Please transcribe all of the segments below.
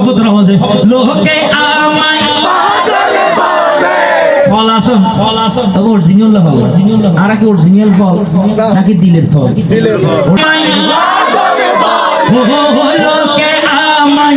রাখো যে লোকে আমায় ফল আসন ফল আসন। তবে অরিজিনাল হবে অরিজিনাল আর কি অরিজিনাল ফল নাকি দিলের ফল? দিলের ফল। লোকে আমায়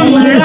আমরা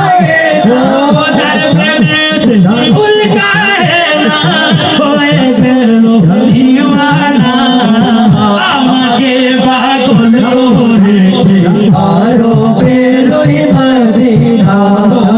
감사합니다.